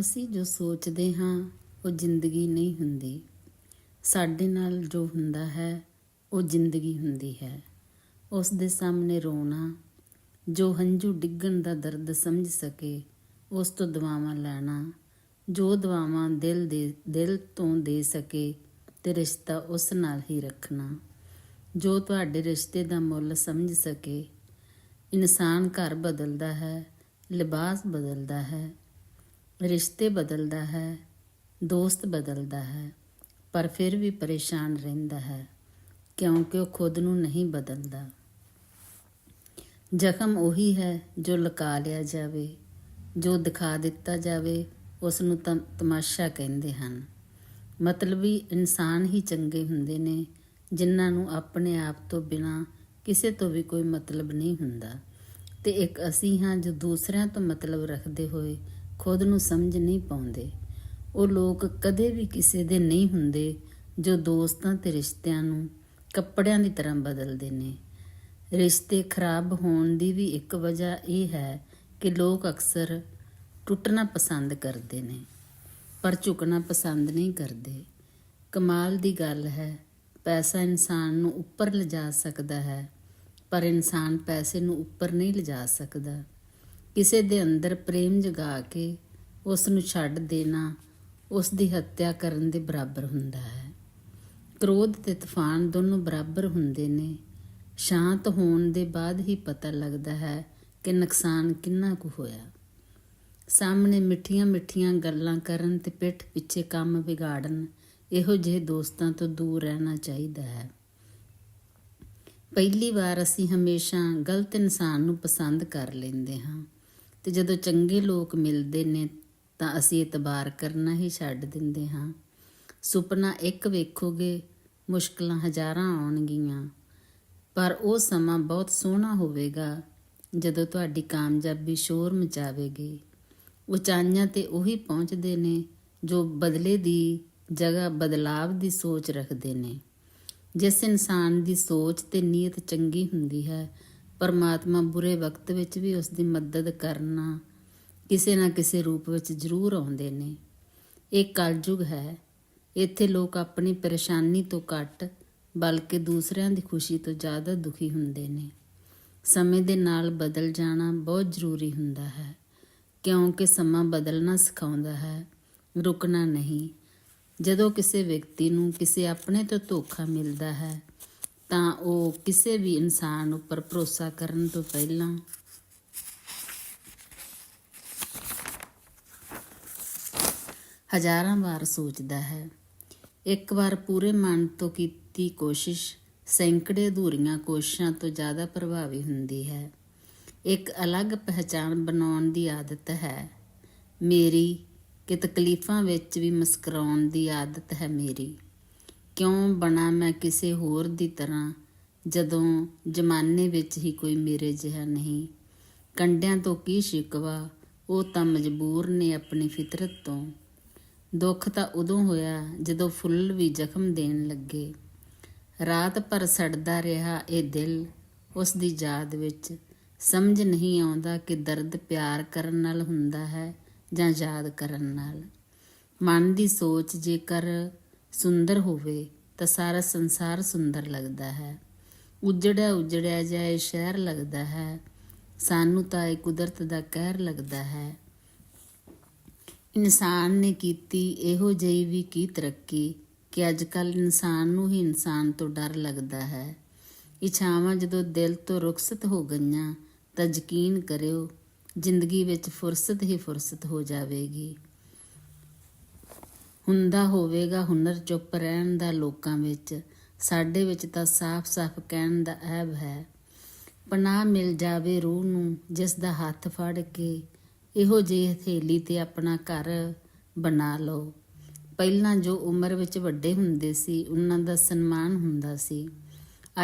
ਅਸੀਂ ਜੋ ਸੋਚਦੇ ਹਾਂ, ਉਹ ਜ਼ਿੰਦਗੀ ਨਹੀਂ ਹੁੰਦੀ। ਸਾਡੇ ਨਾਲ ਜੋ ਹੁੰਦਾ ਹੈ, ਉਹ ਜ਼ਿੰਦਗੀ ਹੁੰਦੀ ਹੈ। ਉਸ ਦੇ ਸਾਹਮਣੇ ਰੋਣਾ, ਜੋ ਹੰਝੂ ਡਿੱਗਣ ਦਾ ਦਰਦ ਸਮਝ ਸਕੇ, ਉਸ ਤੋਂ ਦਵਾਵਾਂ ਲੈਣਾ, ਜੋ ਦਵਾਵਾਂ ਦਿਲ ਦੇ, ਦਿਲ ਤੋਂ ਦੇ ਸਕੇ ਤੇ ਰਿਸ਼ਤਾ ਉਸ ਨਾਲ ਹੀ ਰੱਖਣਾ। ਜੋ ਤੁਹਾਡੇ ਰਿਸ਼ਤੇ ਦਾ ਮੁੱਲ ਸਮਝ ਸਕੇ, ਇਨਸਾਨ ਘਰ ਬਦਲਦਾ ਹੈ, ਲਿਬਾਸ ਬਦਲਦਾ ਹੈ। ਰਿਸ਼ਤੇ ਬਦਲਦਾ ਹੈ, ਦੋਸਤ ਬਦਲਦਾ ਹੈ, ਪਰ ਫਿਰ ਵੀ ਪਰੇਸ਼ਾਨ ਰਹਿੰਦਾ ਹੈ, ਕਿਉਂਕਿ ਉਹ ਖੁਦ ਨੂੰ ਨਹੀਂ ਬਦਲਦਾ। ਜ਼ਖਮ ਉਹੀ ਹੈ ਜੋ ਲੁਕਾ ਲਿਆ ਜਾਵੇ, ਜੋ ਦਿਖਾ ਦਿੱਤਾ ਜਾਵੇ, ਉਸ ਨੂੰ ਤਮਾਸ਼ਾ ਕਹਿੰਦੇ ਹਨ। ਮਤਲਬੀ ਇਨਸਾਨ ਹੀ ਚੰਗੇ ਹੁੰਦੇ ਨੇ, ਜਿਨ੍ਹਾਂ ਨੂੰ ਆਪਣੇ ਆਪ ਤੋਂ ਬਿਨਾ ਕਿਸੇ ਤੋਂ ਵੀ ਕੋਈ ਮਤਲਬ ਨਹੀਂ ਹੁੰਦਾ। ਤੇ ਇੱਕ ਅਸੀਂ ਹਾਂ ਜੋ ਦੂਸਰਿਆਂ ਤੋਂ ਮਤਲਬ ਰੱਖਦੇ ਹੋਏ ਖੁਦ ਨੂੰ ਸਮਝ ਨਹੀਂ ਪਾਉਂਦੇ। ਉਹ ਲੋਕ ਕਦੇ ਵੀ ਕਿਸੇ ਦੇ ਨਹੀਂ ਹੁੰਦੇ ਜੋ ਦੋਸਤਾਂ ਤੇ ਰਿਸ਼ਤਿਆਂ ਨੂੰ ਕੱਪੜਿਆਂ ਦੀ ਤਰ੍ਹਾਂ ਬਦਲਦੇ ਨੇ। ਰਿਸ਼ਤੇ ਖਰਾਬ ਹੋਣ ਦੀ ਵੀ ਇੱਕ ਵਜ੍ਹਾ ਇਹ ਹੈ ਕਿ ਲੋਕ ਅਕਸਰ ਟੁੱਟਣਾ ਪਸੰਦ ਕਰਦੇ ਨੇ, ਪਰ ਝੁਕਣਾ ਪਸੰਦ ਨਹੀਂ ਕਰਦੇ। ਕਮਾਲ ਦੀ ਗੱਲ ਹੈ, ਪੈਸਾ ਇਨਸਾਨ ਨੂੰ ਉੱਪਰ ਲਿਜਾ ਸਕਦਾ ਹੈ, ਪਰ ਇਨਸਾਨ ਪੈਸੇ ਨੂੰ ਉੱਪਰ ਨਹੀਂ ਲਿਜਾ ਸਕਦਾ। ਕਿਸੇ ਦੇ ਅੰਦਰ ਪ੍ਰੇਮ ਜਗਾ ਕੇ ਉਸ ਨੂੰ ਛੱਡ ਦੇਣਾ ਉਸ ਦੀ ਹੱਤਿਆ ਕਰਨ ਦੇ ਬਰਾਬਰ ਹੁੰਦਾ ਹੈ। ਕ੍ਰੋਧ ਤੇ ਤੂਫਾਨ ਦੋਨੋਂ ਬਰਾਬਰ ਹੁੰਦੇ ਨੇ। ਸ਼ਾਂਤ ਹੋਣ ਦੇ ਬਾਅਦ ਹੀ ਪਤਾ ਲੱਗਦਾ ਹੈ ਕਿ ਨੁਕਸਾਨ ਕਿੰਨਾ ਕੁ ਹੋਇਆ। ਸਾਹਮਣੇ ਮਿੱਠੀਆਂ ਮਿੱਠੀਆਂ ਗੱਲਾਂ ਕਰਨ ਤੇ ਪਿੱਠ ਪਿੱਛੇ ਕੰਮ ਵਿਗਾੜਨ ਇਹੋ ਜਿਹੇ ਦੋਸਤਾਂ ਤੋਂ ਦੂਰ ਰਹਿਣਾ ਚਾਹੀਦਾ ਹੈ। ਪਹਿਲੀ ਵਾਰ ਅਸੀਂ ਹਮੇਸ਼ਾ ਗਲਤ ਇਨਸਾਨ ਨੂੰ ਪਸੰਦ ਕਰ ਲੈਂਦੇ ਹਾਂ। ਤੇ ਜਦੋਂ ਚੰਗੇ ਲੋਕ ਮਿਲਦੇ ਨੇ ਤਾਂ ਅਸੀਂ ਇਤਬਾਰ ਕਰਨਾ ਹੀ ਛੱਡ ਦਿੰਦੇ ਹਾਂ। ਸੁਪਨਾ ਇੱਕ ਵੇਖੋਗੇ, ਮੁਸ਼ਕਲਾਂ ਹਜ਼ਾਰਾਂ ਆਉਣਗੀਆਂ। ਪਰ ਉਹ ਸਮਾਂ ਬਹੁਤ ਸੋਹਣਾ ਹੋਵੇਗਾ ਜਦੋਂ ਤੁਹਾਡੀ ਕਾਮਯਾਬੀ ਸ਼ੋਰ ਮਚਾਵੇਗੀ। ਉਚਾਈਆਂ ਤੇ ਉਹੀ ਪਹੁੰਚਦੇ ਨੇ ਜੋ ਬਦਲੇ ਦੀ ਜਗ੍ਹਾ ਬਦਲਾਵ ਦੀ ਸੋਚ ਰੱਖਦੇ ਨੇ। ਜਿਸ ਇਨਸਾਨ ਦੀ ਸੋਚ ਤੇ ਨੀਅਤ ਚੰਗੀ ਹੁੰਦੀ ਹੈ ਪਰਮਾਤਮਾ ਬੁਰੇ ਵਕਤ ਵਿੱਚ ਵੀ ਉਸ ਦੀ ਮਦਦ ਕਰਨਾ ਕਿਸੇ ਨਾ ਕਿਸੇ ਰੂਪ ਵਿੱਚ ਜ਼ਰੂਰ ਆਉਂਦੇ ਨੇ। ਇਹ ਕਲਯੁਗ ਹੈ। ਇੱਥੇ ਲੋਕ ਆਪਣੀ ਪਰੇਸ਼ਾਨੀ ਤੋਂ ਘੱਟ ਬਲਕਿ ਦੂਸਰਿਆਂ ਦੀ ਖੁਸ਼ੀ ਤੋਂ ਜ਼ਿਆਦਾ ਦੁਖੀ ਹੁੰਦੇ ਨੇ। ਸਮੇਂ ਦੇ ਨਾਲ ਬਦਲ ਜਾਣਾ ਬਹੁਤ ਜ਼ਰੂਰੀ ਹੁੰਦਾ ਹੈ। ਕਿਉਂਕਿ ਸਮਾਂ ਬਦਲਣਾ ਸਿਖਾਉਂਦਾ ਹੈ, ਰੁਕਣਾ ਨਹੀਂ। ਜਦੋਂ ਕਿਸੇ ਵਿਅਕਤੀ ਨੂੰ ਕਿਸੇ ਆਪਣੇ ਤੋਂ ਧੋਖਾ ਮਿਲਦਾ ਹੈ ਤਾਂ ਉਹ ਕਿਸੇ ਵੀ ਇਨਸਾਨ ਉੱਪਰ ਭਰੋਸਾ ਕਰਨ ਤੋਂ ਪਹਿਲਾਂ ਹਜ਼ਾਰਾਂ ਵਾਰ ਸੋਚਦਾ ਹੈ। ਇੱਕ ਵਾਰ ਪੂਰੇ ਮਨ ਤੋਂ ਕੀਤੀ ਕੋਸ਼ਿਸ਼, ਸੈਂਕੜੇ ਅਧੂਰੀਆਂ ਕੋਸ਼ਿਸ਼ਾਂ ਤੋਂ ਜ਼ਿਆਦਾ ਪ੍ਰਭਾਵੀ ਹੁੰਦੀ ਹੈ। ਇੱਕ ਅਲੱਗ ਪਹਿਚਾਣ ਬਣਾਉਣ ਦੀ ਆਦਤ ਹੈ। ਮੇਰੀ ਕਿ ਤਕਲੀਫਾਂ ਵਿੱਚ ਵੀ ਮੁਸਕਰਾਉਣ ਦੀ ਆਦਤ ਹੈ ਮੇਰੀ। ਕਿਉਂ ਬਣਾ ਮੈਂ ਕਿਸੇ ਹੋਰ ਦੀ ਤਰ੍ਹਾਂ, ਜਦੋਂ ਜ਼ਮਾਨੇ ਵਿੱਚ ਹੀ ਕੋਈ ਮੇਰੇ ਜਿਹਾ ਨਹੀਂ? ਕੰਡਿਆਂ ਤੋਂ ਕੀ ਸ਼ਿਕਵਾ, ਉਹ ਤਾਂ ਮਜਬੂਰ ਨੇ ਆਪਣੀ ਫਿਤਰਤ ਤੋਂ। ਦੁੱਖ ਤਾਂ ਉਦੋਂ ਹੋਇਆ ਜਦੋਂ ਫੁੱਲ ਵੀ ਜ਼ਖਮ ਦੇਣ ਲੱਗੇ। ਰਾਤ ਭਰ ਸੜਦਾ ਰਿਹਾ ਇਹ ਦਿਲ ਉਸ ਦੀ ਯਾਦ ਵਿੱਚ। ਸਮਝ ਨਹੀਂ ਆਉਂਦਾ ਕਿ ਦਰਦ ਪਿਆਰ ਕਰਨ ਨਾਲ ਹੁੰਦਾ ਹੈ ਜਾਂ ਯਾਦ ਕਰਨ ਨਾਲ। ਮਨ ਦੀ ਸੋਚ ਜੇਕਰ ਸੁੰਦਰ ਹੋਵੇ ਤਾਂ ਸਾਰਾ ਸੰਸਾਰ ਸੁੰਦਰ ਲੱਗਦਾ ਹੈ। ਉਜੜਿਆ ਉਜੜਿਆ ਜਾਏ ਸ਼ਹਿਰ ਲੱਗਦਾ ਹੈ। ਸਾਨੂੰ ਤਾਂ ਇਹ ਕੁਦਰਤ ਦਾ ਕਹਿਰ ਲੱਗਦਾ ਹੈ। ਇਨਸਾਨ ਨੇ ਕੀਤੀ ਇਹੋ ਜਿਹੀ ਵੀ ਕੀ ਤਰੱਕੀ ਕਿ ਅੱਜ ਕੱਲ ਇਨਸਾਨ ਨੂੰ ਹੀ ਇਨਸਾਨ ਤੋਂ ਡਰ ਲੱਗਦਾ ਹੈ। ਇਛਾਵਾਂ ਜਦੋਂ ਦਿਲ ਤੋਂ ਰੁਖਸਤ ਹੋ ਗਈਆਂ ਤਾਂ ਯਕੀਨ ਕਰਿਓ, ਜ਼ਿੰਦਗੀ ਵਿੱਚ ਫੁਰਸਤ ਹੀ ਫੁਰਸਤ ਹੋ ਜਾਵੇਗੀ। ਹੁੰਦਾ ਹੋਵੇਗਾ ਹੁਨਰ ਚੁੱਪ ਰਹਿਣ ਦਾ ਲੋਕਾਂ ਵਿੱਚ, ਸਾਡੇ ਵਿੱਚ ਤਾਂ ਸਾਫ਼-ਸਾਫ਼ ਕਹਿਣ ਦਾ ਐਬ ਹੈ। ਪਨਾਹ ਮਿਲ ਜਾਵੇ ਰੂਹ ਨੂੰ, ਜਿਸ ਦਾ ਹੱਥ ਫੜ ਕੇ, ਇਹੋ ਜਿਹੀ ਹਥੇਲੀ ਤੇ ਆਪਣਾ ਘਰ ਬਣਾ ਲਓ। ਪਹਿਲਾਂ ਜੋ ਉਮਰ ਵਿੱਚ ਵੱਡੇ ਹੁੰਦੇ ਸੀ, ਉਹਨਾਂ ਦਾ ਸਨਮਾਨ ਹੁੰਦਾ ਸੀ।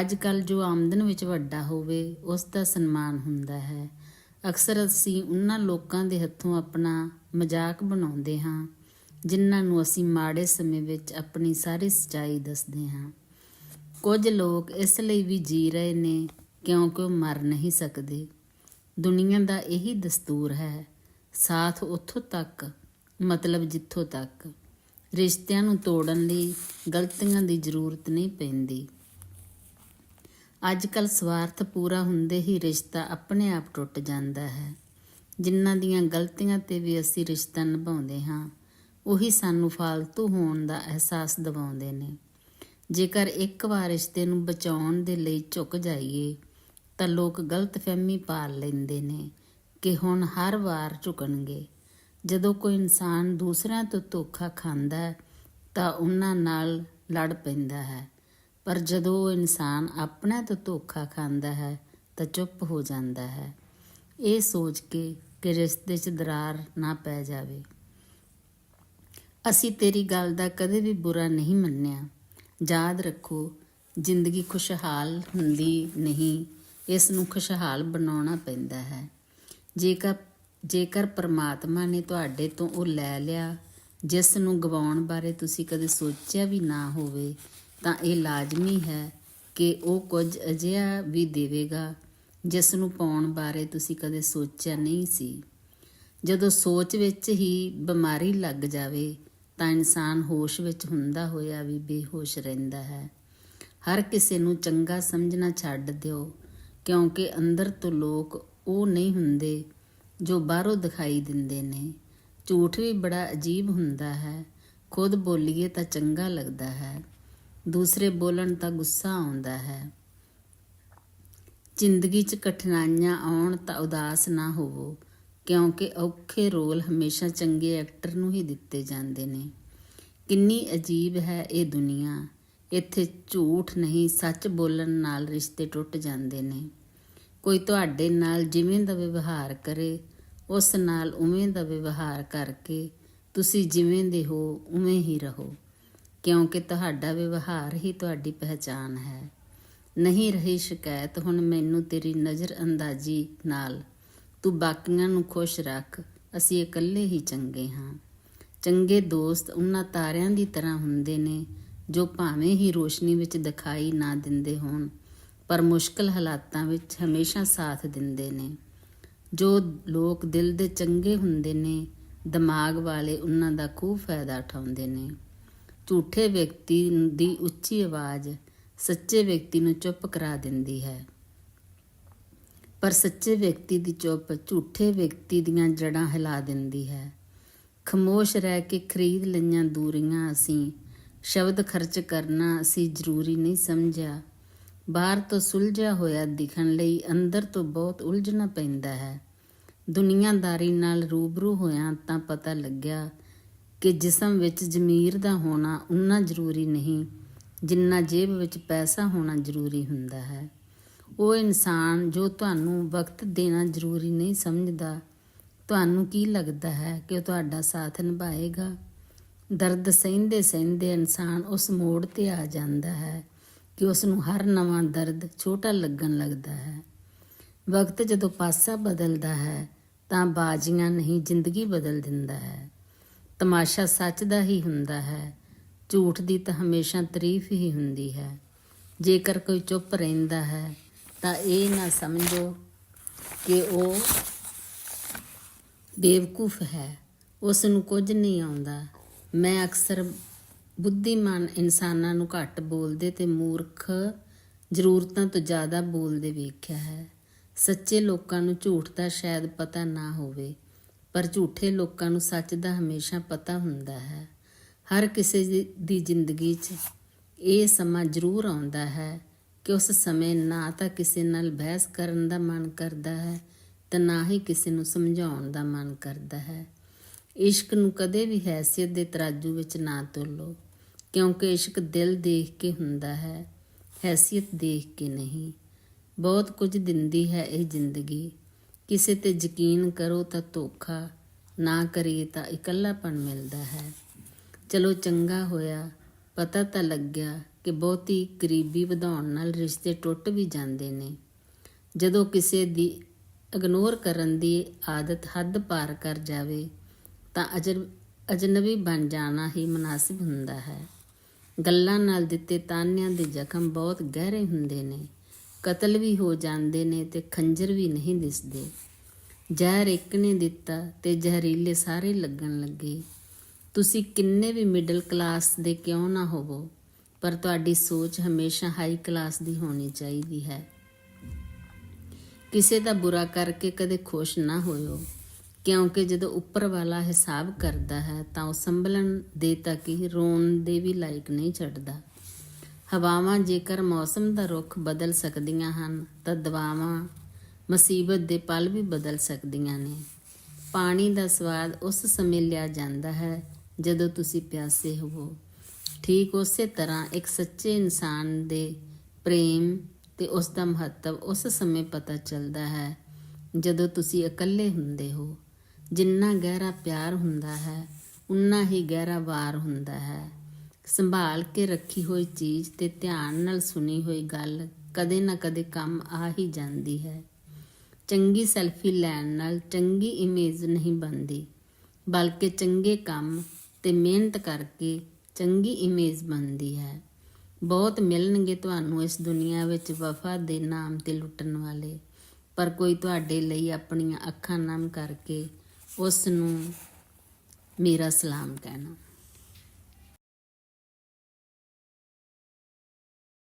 ਅੱਜ ਕੱਲ ਜੋ ਆਮਦਨ ਵਿੱਚ ਵੱਡਾ ਹੋਵੇ, ਉਸ ਦਾ ਸਨਮਾਨ ਹੁੰਦਾ ਹੈ। ਅਕਸਰ ਅਸੀਂ ਉਹਨਾਂ ਲੋਕਾਂ ਦੇ ਹੱਥੋਂ ਆਪਣਾ ਮਜ਼ਾਕ ਬਣਾਉਂਦੇ ਹਾਂ। ਜਿਨ੍ਹਾਂ ਨੂੰ ਅਸੀਂ ਮਾੜੇ ਸਮੇਂ ਵਿੱਚ ਆਪਣੀ ਸਾਰੀ ਸੱਚਾਈ ਦੱਸਦੇ ਹਾਂ। ਕੁਝ ਲੋਕ ਇਸ ਲਈ ਵੀ ਜੀ ਰਹੇ ਨੇ, ਕਿਉਂਕਿ ਉਹ ਮਰ ਨਹੀਂ ਸਕਦੇ। ਦੁਨੀਆ ਦਾ ਇਹੀ ਦਸਤੂਰ ਹੈ, ਸਾਥ ਉੱਥੋਂ ਤੱਕ, ਮਤਲਬ ਜਿੱਥੋਂ ਤੱਕ। ਰਿਸ਼ਤਿਆਂ ਨੂੰ ਤੋੜਨ ਲਈ ਗਲਤੀਆਂ ਦੀ ਜ਼ਰੂਰਤ ਨਹੀਂ ਪੈਂਦੀ। ਅੱਜ ਕੱਲ ਸਵਾਰਥ ਪੂਰਾ ਹੁੰਦੇ ਹੀ ਰਿਸ਼ਤਾ ਆਪਣੇ ਆਪ ਟੁੱਟ ਜਾਂਦਾ ਹੈ। ਜਿਨ੍ਹਾਂ ਦੀਆਂ ਗਲਤੀਆਂ ਤੇ ਵੀ ਅਸੀਂ ਰਿਸ਼ਤਾ ਨਿਭਾਉਂਦੇ ਹਾਂ ਉਹੀ ਸਾਨੂੰ ਫਾਲਤੂ ਹੋਣ ਦਾ ਅਹਿਸਾਸ ਦਿਵਾਉਂਦੇ ਨੇ। ਜੇਕਰ ਇੱਕ ਵਾਰ ਰਿਸ਼ਤੇ ਨੂੰ ਬਚਾਉਣ ਦੇ ਲਈ ਝੁਕ ਜਾਈਏ, ਤਾਂ ਲੋਕ ਗਲਤਫਹਿਮੀ ਪਾਲ ਲੈਂਦੇ ਨੇ ਕਿ ਹੁਣ ਹਰ ਵਾਰ ਝੁਕਣਗੇ। ਜਦੋਂ ਕੋਈ ਇਨਸਾਨ ਦੂਸਰਿਆਂ ਤੋਂ ਧੋਖਾ ਖਾਂਦਾ ਹੈ, ਤਾਂ ਉਹਨਾਂ ਨਾਲ ਲੜ ਪੈਂਦਾ ਹੈ। ਪਰ ਜਦੋਂ ਉਹ ਇਨਸਾਨ ਆਪਣਾ ਤੋਂ ਧੋਖਾ ਖਾਂਦਾ ਹੈ, ਤਾਂ ਚੁੱਪ ਹੋ ਜਾਂਦਾ ਹੈ। ਇਹ ਸੋਚ ਕੇ ਕਿ ਰਿਸ਼ਤੇ 'ਚ ਦਰਾਰ ਨਾ ਪੈ ਜਾਵੇ। ਅਸੀਂ ਤੇਰੀ ਗੱਲ ਦਾ ਕਦੇ ਵੀ ਬੁਰਾ ਨਹੀਂ ਮੰਨਿਆ। ਯਾਦ ਰੱਖੋ, ਜ਼ਿੰਦਗੀ ਖੁਸ਼ਹਾਲ ਹੁੰਦੀ ਨਹੀਂ, ਇਸ ਨੂੰ ਖੁਸ਼ਹਾਲ ਬਣਾਉਣਾ ਪੈਂਦਾ ਹੈ। ਜੇਕਰ ਜੇਕਰ ਪ੍ਰਮਾਤਮਾ ਨੇ ਤੁਹਾਡੇ ਤੋਂ ਉਹ ਲੈ ਲਿਆ, ਜਿਸ ਨੂੰ ਗਵਾਉਣ ਬਾਰੇ ਤੁਸੀਂ ਕਦੇ ਸੋਚਿਆ ਵੀ ਨਾ ਹੋਵੇ, ਤਾਂ ਇਹ ਲਾਜ਼ਮੀ ਹੈ ਕਿ ਉਹ ਕੁਝ ਅਜਿਹਾ ਵੀ ਦੇਵੇਗਾ, ਜਿਸ ਨੂੰ ਪਾਉਣ ਬਾਰੇ ਤੁਸੀਂ ਕਦੇ ਸੋਚਿਆ ਨਹੀਂ ਸੀ। ਜਦੋਂ ਸੋਚ ਵਿੱਚ ਹੀ ਬਿਮਾਰੀ ਲੱਗ ਜਾਵੇ ਤਾਂ ਇਨਸਾਨ ਹੋਸ਼ ਵਿੱਚ ਹੁੰਦਾ ਹੋਇਆ ਵੀ ਬੇਹੋਸ਼ ਰਹਿੰਦਾ ਹੈ। ਹਰ ਕਿਸੇ ਨੂੰ ਚੰਗਾ ਸਮਝਣਾ ਛੱਡ ਦਿਓ, ਕਿਉਂਕਿ ਅੰਦਰ ਤੋਂ ਲੋਕ ਉਹ ਨਹੀਂ ਹੁੰਦੇ ਜੋ ਬਾਹਰੋਂ ਦਿਖਾਈ ਦਿੰਦੇ ਨੇ। ਝੂਠ ਵੀ ਬੜਾ ਅਜੀਬ ਹੁੰਦਾ ਹੈ। ਖੁਦ ਬੋਲੀਏ ਤਾਂ ਚੰਗਾ ਲੱਗਦਾ ਹੈ। ਦੂਸਰੇ ਬੋਲਣ ਤਾਂ ਗੁੱਸਾ ਆਉਂਦਾ ਹੈ। ਜ਼ਿੰਦਗੀ 'ਚ ਕਠਿਨਾਈਆਂ ਆਉਣ ਤਾਂ ਉਦਾਸ ਨਾ ਹੋਵੋ। ਕਿਉਂਕਿ ਔਖੇ ਰੋਲ ਹਮੇਸ਼ਾ ਚੰਗੇ ਐਕਟਰ ਨੂੰ ਹੀ ਦਿੱਤੇ ਜਾਂਦੇ ਨੇ। ਕਿੰਨੀ ਅਜੀਬ ਹੈ ਇਹ ਦੁਨੀਆ। ਇੱਥੇ ਝੂਠ ਨਹੀਂ, ਸੱਚ ਬੋਲਣ ਨਾਲ ਰਿਸ਼ਤੇ ਟੁੱਟ ਜਾਂਦੇ ਨੇ। ਕੋਈ ਤੁਹਾਡੇ ਨਾਲ ਜਿਵੇਂ ਦਾ ਵਿਵਹਾਰ ਕਰੇ, ਉਸ ਨਾਲ ਉਵੇਂ ਦਾ ਵਿਵਹਾਰ ਕਰਕੇ ਤੁਸੀਂ ਜਿਵੇਂ ਦੇ ਹੋ, ਉਵੇਂ ਹੀ ਰਹੋ। ਕਿਉਂਕਿ ਤੁਹਾਡਾ ਵਿਵਹਾਰ ਹੀ ਤੁਹਾਡੀ ਪਹਿਚਾਨ ਹੈ। ਨਹੀਂ ਰਹੀ ਸ਼ਿਕਾਇਤ, ਹੁਣ ਮੈਨੂੰ ਤੇਰੀ ਨਜ਼ਰ ਅੰਦਾਜ਼ੀ ਨਾਲ। ਤੂੰ ਬਾਕੀਆਂ ਨੂੰ ਖੁਸ਼ ਰੱਖ, ਅਸੀਂ ਇਕੱਲੇ ਹੀ ਚੰਗੇ ਹਾਂ। ਚੰਗੇ ਦੋਸਤ ਉਹਨਾਂ ਤਾਰਿਆਂ ਦੀ ਤਰ੍ਹਾਂ ਹੁੰਦੇ ਨੇ, ਜੋ ਭਾਵੇਂ ਹੀ ਰੋਸ਼ਨੀ ਵਿੱਚ ਦਿਖਾਈ ਨਾ ਦਿੰਦੇ ਹੋਣ, ਪਰ ਮੁਸ਼ਕਲ ਹਾਲਾਤਾਂ ਵਿੱਚ ਹਮੇਸ਼ਾ ਸਾਥ ਦਿੰਦੇ ਨੇ। ਜੋ ਲੋਕ ਦਿਲ ਦੇ ਚੰਗੇ ਹੁੰਦੇ ਨੇ, ਦਿਮਾਗ ਵਾਲੇ ਉਹਨਾਂ ਦਾ ਖੂਬ ਫਾਇਦਾ ਉਠਾਉਂਦੇ ਨੇ। ਝੂਠੇ ਵਿਅਕਤੀ ਦੀ ਉੱਚੀ ਆਵਾਜ਼ ਸੱਚੇ ਵਿਅਕਤੀ ਨੂੰ ਚੁੱਪ ਕਰਾ ਦਿੰਦੀ ਹੈ। ਪਰ ਸੱਚੇ ਵਿਅਕਤੀ ਦੀ ਚੁੱਪ ਝੂਠੇ ਵਿਅਕਤੀ ਦੀਆਂ ਜੜਾਂ ਹਿਲਾ ਦਿੰਦੀ ਹੈ। ਖਮੋਸ਼ ਰਹਿ ਕੇ ਖਰੀਦ ਲਈਆਂ ਦੂਰੀਆਂ ਅਸੀਂ, ਸ਼ਬਦ ਖਰਚ ਕਰਨਾ ਅਸੀਂ ਜ਼ਰੂਰੀ ਨਹੀਂ ਸਮਝਿਆ। ਬਾਹਰ ਤੋਂ ਸੁਲਝਿਆ ਹੋਇਆ ਦਿਖਣ ਲਈ ਅੰਦਰ ਤੋਂ ਬਹੁਤ ਉਲਝਣਾ ਪੈਂਦਾ ਹੈ। ਦੁਨੀਆਦਾਰੀ ਨਾਲ ਰੂਬਰੂ ਹੋਇਆਂ ਤਾਂ ਪਤਾ ਲੱਗਿਆ ਕਿ ਜਿਸਮ ਵਿੱਚ ਜ਼ਮੀਰ ਦਾ ਹੋਣਾ ਉਨਾ ਜ਼ਰੂਰੀ ਨਹੀਂ, ਜਿੰਨਾ ਜੇਬ ਵਿੱਚ ਪੈਸਾ ਹੋਣਾ ਜ਼ਰੂਰੀ ਹੁੰਦਾ ਹੈ। ਉਹ ਇਨਸਾਨ ਜੋ ਤੁਹਾਨੂੰ ਵਕਤ ਦੇਣਾ ਜ਼ਰੂਰੀ ਨਹੀਂ ਸਮਝਦਾ, ਤੁਹਾਨੂੰ ਕੀ ਲੱਗਦਾ ਹੈ ਕਿ ਉਹ ਤੁਹਾਡਾ ਸਾਥ ਨਿਭਾਏਗਾ? ਦਰਦ ਸਹਿੰਦੇ ਸਹਿੰਦੇ ਇਨਸਾਨ ਉਸ ਮੋੜ ਤੇ ਆ ਜਾਂਦਾ ਹੈ ਕਿ ਉਸ ਨੂੰ ਹਰ ਨਵਾਂ ਦਰਦ ਛੋਟਾ ਲੱਗਣ ਲੱਗਦਾ ਹੈ। ਵਕਤ ਜਦੋਂ ਪਾਸਾ ਬਦਲਦਾ ਹੈ, ਤਾਂ ਬਾਜ਼ੀਆਂ ਨਹੀਂ ਜ਼ਿੰਦਗੀ ਬਦਲ ਦਿੰਦਾ ਹੈ। ਤਮਾਸ਼ਾ ਸੱਚ ਦਾ ਹੀ ਹੁੰਦਾ ਹੈ, ਝੂਠ ਦੀ ਤਾਂ ਹਮੇਸ਼ਾ ਤਾਰੀਫ ਹੀ ਹੁੰਦੀ ਹੈ। ਜੇਕਰ ਕੋਈ ਚੁੱਪ ਰਹਿੰਦਾ ਹੈ ਤਾਂ ਇਹ ਨਾ ਸਮਝੋ ਕਿ ਉਹ ਬੇਵਕੂਫ ਹੈ। ਉਸ ਨੂੰ ਕੁਝ ਨਹੀਂ ਆਉਂਦਾ। ਮੈਂ ਅਕਸਰ ਬੁੱਧੀਮਾਨ ਇਨਸਾਨਾਂ ਨੂੰ ਘੱਟ ਬੋਲਦੇ ਤੇ ਮੂਰਖ ਜ਼ਰੂਰਤਾਂ ਤੋਂ ਜ਼ਿਆਦਾ ਬੋਲਦੇ ਵੇਖਿਆ ਹੈ। ਸੱਚੇ ਲੋਕਾਂ ਨੂੰ ਝੂਠ ਦਾ ਸ਼ਾਇਦ ਪਤਾ ਨਾ ਹੋਵੇ, ਪਰ ਝੂਠੇ ਲੋਕਾਂ ਨੂੰ ਸੱਚ ਦਾ ਹਮੇਸ਼ਾ ਪਤਾ ਹੁੰਦਾ ਹੈ। ਹਰ ਕਿਸੇ ਦੀ- ਦੀ ਜ਼ਿੰਦਗੀ 'ਚ ਇਹ ਸਮਾਂ ਜ਼ਰੂਰ ਆਉਂਦਾ ਹੈ ਕਿ ਉਸ ਸਮੇਂ ਨਾ ਤਾਂ ਕਿਸੇ ਨਾਲ ਬਹਿਸ ਕਰਨ ਦਾ ਮਨ ਕਰਦਾ ਹੈ, ਤੇ ਨਾ ਹੀ ਕਿਸੇ ਨੂੰ ਸਮਝਾਉਣ ਦਾ ਮਨ ਕਰਦਾ ਹੈ। ਇਸ਼ਕ ਨੂੰ ਕਦੇ ਵੀ ਹੈਸੀਅਤ ਦੇ ਤਰਾਜੂ ਵਿੱਚ ਨਾ ਤੋਲੋ ਕਿਉਂਕਿ ਇਸ਼ਕ ਦਿਲ ਦੇਖ ਕੇ ਹੁੰਦਾ ਹੈ, ਹੈਸੀਅਤ ਦੇਖ ਕੇ ਨਹੀਂ। ਬਹੁਤ ਕੁਝ ਦਿੰਦੀ ਹੈ ਇਹ ਜ਼ਿੰਦਗੀ। ਕਿਸੇ ਤੇ ਯਕੀਨ ਕਰੋ ਤਾਂ ਧੋਖਾ, ਨਾ ਕਰੀਏ ਤਾਂ ਇਕੱਲਾਪਣ ਮਿਲਦਾ ਹੈ। ਚਲੋ ਚੰਗਾ ਹੋਇਆ, ਪਤਾ ਤਾਂ ਲੱਗਿਆ ਕਿ ਬਹੁਤੀ ਕਰੀਬੀ ਵਧਾਉਣ ਨਾਲ ਰਿਸ਼ਤੇ ਟੁੱਟ ਵੀ ਜਾਂਦੇ ਨੇ। ਜਦੋਂ ਕਿਸੇ ਦੀ ਇਗਨੋਰ ਕਰਨ ਦੀ ਆਦਤ ਹੱਦ ਪਾਰ ਕਰ ਜਾਵੇ, ਤਾਂ ਅਜਨਬੀ ਬਣ ਜਾਣਾ ਹੀ ਮناسب ਹੁੰਦਾ ਹੈ। ਗੱਲਾਂ ਨਾਲ ਦਿੱਤੇ ਤਾਨਿਆਂ ਦੇ ਜ਼ਖਮ ਬਹੁਤ ਗਹਿਰੇ ਹੁੰਦੇ ਨੇ। ਕਤਲ ਵੀ ਹੋ ਜਾਂਦੇ ਨੇ ਤੇ ਖੰਜਰ ਵੀ ਨਹੀਂ ਦਿਸਦੇ। ਜ਼ਹਿਰ ਇੱਕ ਨੇ ਦਿੱਤਾ ਤੇ ਜ਼ਹਿਰੀਲੇ ਸਾਰੇ ਲੱਗਣ ਲੱਗੇ। ਤੁਸੀਂ ਕਿੰਨੇ ਵੀ ਮਿਡਲ ਕਲਾਸ ਦੇ ਕਿਉਂ ਨਾ ਹੋਵੋ। ਪਰ ਤੁਹਾਡੀ ਸੋਚ ਹਮੇਸ਼ਾ ਹਾਈ ਕਲਾਸ ਦੀ ਹੋਣੀ ਚਾਹੀਦੀ ਹੈ। ਕਿਸੇ ਦਾ ਬੁਰਾ ਕਰਕੇ ਕਦੇ ਖੁਸ਼ ਨਾ ਹੋਇਓ, ਕਿਉਂਕਿ ਜਦੋਂ ਉੱਪਰ ਵਾਲਾ ਹਿਸਾਬ ਕਰਦਾ ਹੈ ਤਾਂ ਉਹ ਸੰਭਲਣ ਦੇ ਤੱਕ ਹੀ ਰੋਣ ਦੇ ਵੀ ਲਾਇਕ ਨਹੀਂ ਛੱਡਦਾ ਹਵਾਵਾਂ ਜੇਕਰ ਮੌਸਮ ਦਾ ਰੁਖ ਬਦਲ ਸਕਦੀਆਂ ਹਨ, ਤਾਂ ਦਵਾਵਾਂ, ਮੁਸੀਬਤ ਦੇ ਪਲ ਵੀ ਬਦਲ ਸਕਦੀਆਂ ਨੇ। ਪਾਣੀ ਦਾ ਸਵਾਦ ਉਸ ਸਮੇਂ ਲਿਆ ਜਾਂਦਾ ਹੈ ਜਦੋਂ ਤੁਸੀਂ ਪਿਆਸੇ ਹੋਵੋ। ਠੀਕ ਉਸੇ ਤਰ੍ਹਾਂ ਇੱਕ ਸੱਚੇ ਇਨਸਾਨ ਦੇ ਪ੍ਰੇਮ ਤੇ ਉਸ ਦਾ ਮਹੱਤਵ ਉਸ ਸਮੇਂ ਪਤਾ ਚੱਲਦਾ ਹੈ, ਜਦੋਂ ਤੁਸੀਂ ਇਕੱਲੇ ਹੁੰਦੇ ਹੋ। ਜਿੰਨਾ ਗਹਿਰਾ ਪਿਆਰ ਹੁੰਦਾ ਹੈ, ਉਨਾ ਹੀ ਗਹਿਰਾ ਵਾਰ ਹੁੰਦਾ ਹੈ। ਸੰਭਾਲ ਕੇ ਰੱਖੀ ਹੋਈ ਚੀਜ਼ ਤੇ ਧਿਆਨ ਨਾਲ ਸੁਣੀ ਹੋਈ ਗੱਲ ਕਦੇ ਨਾ ਕਦੇ ਕੰਮ ਆ ਹੀ ਜਾਂਦੀ ਹੈ। ਚੰਗੀ ਸੈਲਫੀ ਲੈਣ ਨਾਲ ਚੰਗੀ ਇਮੇਜ ਨਹੀਂ ਬਣਦੀ, ਬਲਕਿ ਚੰਗੇ ਕੰਮ ਤੇ ਮਿਹਨਤ ਕਰਕੇ ਚੰਗੀ ਇਮੇਜ ਬਣਦੀ ਹੈ। ਬਹੁਤ ਮਿਲਣਗੇ ਤੁਹਾਨੂੰ ਇਸ ਦੁਨੀਆ ਵਿੱਚ ਵਫਾ ਦੇ ਨਾਮ ਤੇ ਲੁੱਟਣ ਵਾਲੇ। ਪਰ ਕੋਈ ਤੁਹਾਡੇ ਲਈ ਆਪਣੀਆਂ ਅੱਖਾਂ ਨਮ ਕਰਕੇ ਉਸ ਨੂੰ ਮੇਰਾ ਸਲਾਮ ਕਹਿਣਾ।